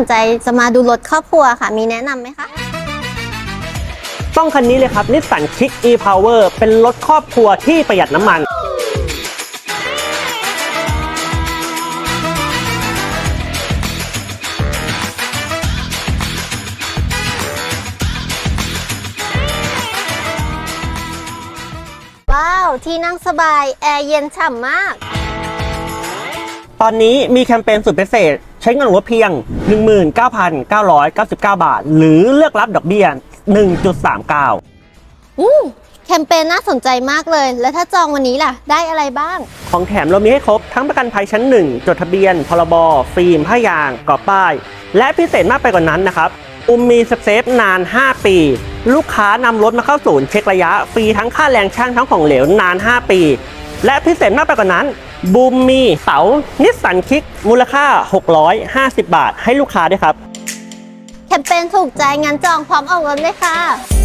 นใจจะมาดูรถครอบครัวค่ะ มีแนะนำไหมคะ ต้องคันนี้เลยครับนิสสันคิก e-power เป็นรถครอบครัวที่ประหยัดน้ำมัน ว้าว ที่นั่งสบาย แอร์เย็นฉ่ำมาก ตอนนี้มีแคมเปญสุดพิเศษ ใช้เงินหัวเพียง 19,999 บาท หรือเลือกรับดอกเบี้ย 1.39 อู้แคมเปญน่าสนใจมากเลย แล้วถ้าจองวันนี้ล่ะ ได้อะไรบ้าง ของแถมเรามีให้ครบทั้งประกันภัยชั้น 1 จดทะเบียน พรบ ฟิล์มผ้ายางกรอบป้าย และพิเศษมากไปกว่านั้นนะครับอุมมีเซฟนาน 5 ปี ลูกค้านำรถมาเข้าศูนย์เช็คระยะ ฟรีทั้งค่าแรงช่างทั้งของเหลวนาน 5 ปี และพิเศษมากไปกว่านั้นบูมมีเสานิสสันคิกมูลค่า 650 บาทให้ลูกค้าด้วยครับแคมเปญถูกใจงั้นจองพร้อมออกรถเลยค่ะ